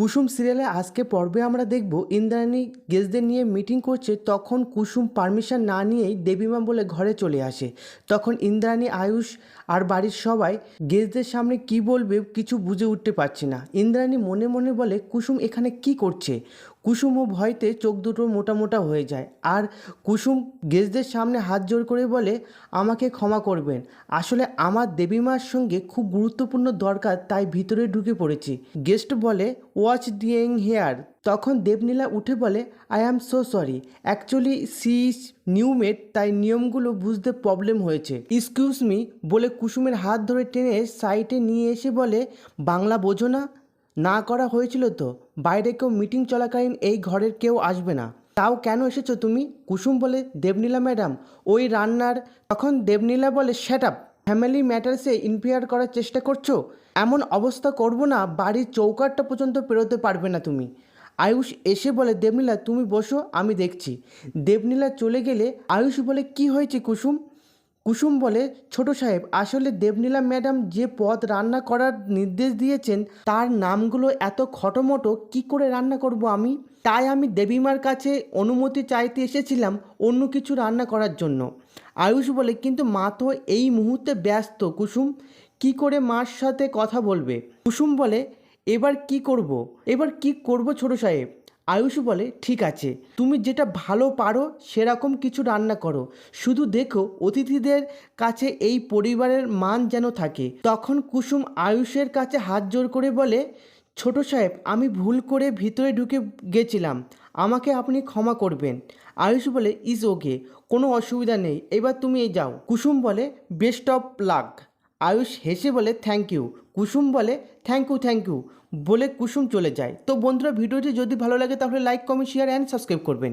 কুসুম সিরিয়ালে আজকে পর্বে আমরা দেখব ইন্দ্রাণী গেস্টদের নিয়ে মিটিং করছে, তখন কুসুম পারমিশন না নিয়েই দেবীমা বলে ঘরে চলে আসে। তখন ইন্দ্রাণী, আয়ুষ আর বাড়ির সবাই গেস্টদের সামনে কি বলবে কিছু বুঝে উঠতে পারছে না। ইন্দ্রাণী মনে মনে বলে, কুসুম এখানে কি করছে? কুসুম ও ভয়তে চোখ দুটো মোটা মোটা হয়ে যায়। আর কুসুম গেস্টদের সামনে হাত জোর করে বলে, আমাকে ক্ষমা করবেন। আসলে আমার দেবীমার সঙ্গে খুব গুরুত্বপূর্ণ দরকার, তাই ভিতরে ঢুকে পড়েছি। গেস্ট বলে, ওয়াচ ডিয়েং হেয়ার। তখন দেবনীলা উঠে বলে, I am so sorry. Actually she is new made, তাই নিয়মগুলো বুঝতে প্রবলেম হয়েছে। এক্সকিউজ মি, বলে কুসুমের হাত ধরে টেনে সাইটে নিয়ে এসে বলে, বাংলা বোঝো না। না করা হয়েছিল তো? বাইরে কেউ মিটিং চলাকালীন এই ঘরের কেউ আসবে না। তাও কেন এসেছ তুমি? কুসুম বলে, দেবনীলা ম্যাডাম, ওই রান্নার তখন দেবনীলা বলে শ্যাট আপ ফ্যামিলি ম্যাটার্সে ইনফেয়ার করার চেষ্টা করছ? এমন অবস্থা করব না, বাড়ির চৌকাটটা পর্যন্ত পেরোতে পারবে না তুমি। আয়ুষ এসে বলে, দেবনীলা, তুমি বসো, আমি দেখছি। দেবনীলা চলে গেলে আয়ুষ বলে, কি হয়েছে কুসুম? কুসুম বলে, ছোট সাহেব, আসলে দেবনীলা ম্যাডাম যে পদ রান্না করার নির্দেশ দিয়েছেন, তার নামগুলো এত খটোমটো, কি করে রান্না করব আমি? তাই আমি দেবীমার কাছে অনুমতি চাইতে এসেছিলাম অন্য কিছু রান্না করার জন্য। আয়ুষ বলে, কিন্তু মা তো এই মুহূর্তে ব্যস্ত, কুসুম। কি করে মার সাথে কথা বলবে? কুসুম বলে, এবার কি করব? এবার কি করব, ছোট সাহেব? আয়ুষ বলে, ঠিক আছে, তুমি যেটা ভালো পারো সেরকম কিছু রান্না করো। শুধু দেখো, অতিথিদের কাছে এই পরিবারের মান যেন থাকে। তখন কুসুম আয়ুষের কাছে হাত জোর করে বলে, ছোট সাহেব, আমি ভুল করে ভিতরে ঢুকে গেছিলাম। আমাকে আপনি ক্ষমা করবেন। আয়ুষ বলে ইজ ওকে, কোনো অসুবিধা নেই, এবার তুমি যাও। কুসুম বলে, বেস্ট অফ লাক। আয়ুষ হেসে বলে থ্যাংক ইউ কুসুম বলে থ্যাংক ইউ থ্যাংক ইউ বলে কুসুম চলে যায়। তো বন্ধুরা, ভিডিওটি যদি ভালো লাগে, তাহলে like comment share and subscribe করবেন।